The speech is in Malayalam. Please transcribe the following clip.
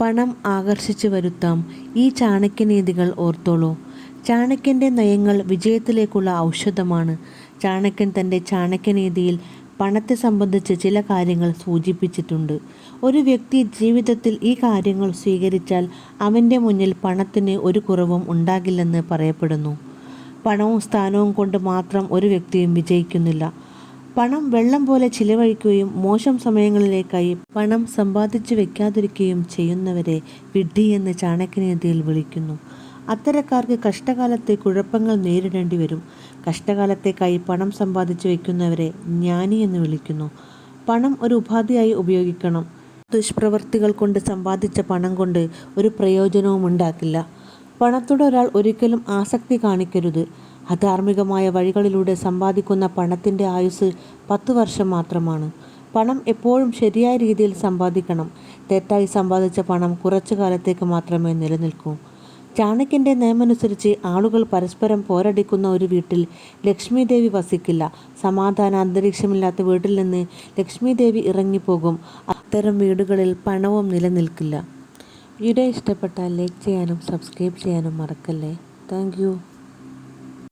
പണം ആകർഷിച്ചു വരുത്താം. ഈ ചാണക്യനീതികൾ ഓർത്തോളൂ. ചാണക്യന്റെ നയങ്ങൾ വിജയത്തിലേക്കുള്ള ഔഷധമാണ്. ചാണക്യൻ തന്റെ ചാണക്യനീതിയിൽ പണത്തെ സംബന്ധിച്ച് ചില കാര്യങ്ങൾ സൂചിപ്പിച്ചിട്ടുണ്ട്. ഒരു വ്യക്തി ജീവിതത്തിൽ ഈ കാര്യങ്ങൾ സ്വീകരിച്ചാൽ അവന്റെ മുന്നിൽ പണത്തിന് ഒരു കുറവും ഉണ്ടാകില്ലെന്ന് പറയപ്പെടുന്നു. പണവും സ്ഥാനവും കൊണ്ട് മാത്രം ഒരു വ്യക്തിയും വിജയിക്കുന്നില്ല. പണം വെള്ളം പോലെ ചിലവഴിക്കുകയും മോശം സമയങ്ങളിലേക്കായി പണം സമ്പാദിച്ചു വെക്കാതിരിക്കുകയും ചെയ്യുന്നവരെ വിഡ്ഢി എന്ന് ചാണക്യനീതിയിൽ വിളിക്കുന്നു. അത്തരക്കാർക്ക് കഷ്ടകാലത്തെ കുഴപ്പങ്ങൾ നേരിടേണ്ടി വരും. കഷ്ടകാലത്തേക്കായി പണം സമ്പാദിച്ചു വെക്കുന്നവരെ ജ്ഞാനി എന്ന് വിളിക്കുന്നു. പണം ഒരു ഉപാധിയായി ഉപയോഗിക്കണം. ദുഷ്പ്രവർത്തികൾ കൊണ്ട് സമ്പാദിച്ച പണം കൊണ്ട് ഒരു പ്രയോജനവും ഉണ്ടാക്കില്ല. പണത്തോട് ഒരാൾ ഒരിക്കലും ആസക്തി കാണിക്കരുത്. അധാർമികമായ വഴികളിലൂടെ സമ്പാദിക്കുന്ന പണത്തിന്റെ ആയുസ് പത്തു വർഷം മാത്രമാണ്. പണം എപ്പോഴും ശരിയായ രീതിയിൽ സമ്പാദിക്കണം. തെറ്റായി സമ്പാദിച്ച പണം കുറച്ചു കാലത്തേക്ക് മാത്രമേ നിലനിൽക്കൂ. ചാണക്യന്റെ നിയമമനുസരിച്ച് ആളുകൾ പരസ്പരം പോരടിക്കുന്ന ഒരു വീട്ടിൽ ലക്ഷ്മി ദേവി വസിക്കില്ല. സമാധാന അന്തരീക്ഷമില്ലാത്ത വീട്ടിൽ നിന്ന് ലക്ഷ്മി ദേവി ഇറങ്ങിപ്പോകും. അത്തരം വീടുകളിൽ പണവും നിലനിൽക്കില്ല. വീഡിയോ ഇഷ്ടപ്പെട്ടാൽ ലൈക്ക് ചെയ്യാനും സബ്സ്ക്രൈബ് ചെയ്യാനും മറക്കല്ലേ. താങ്ക്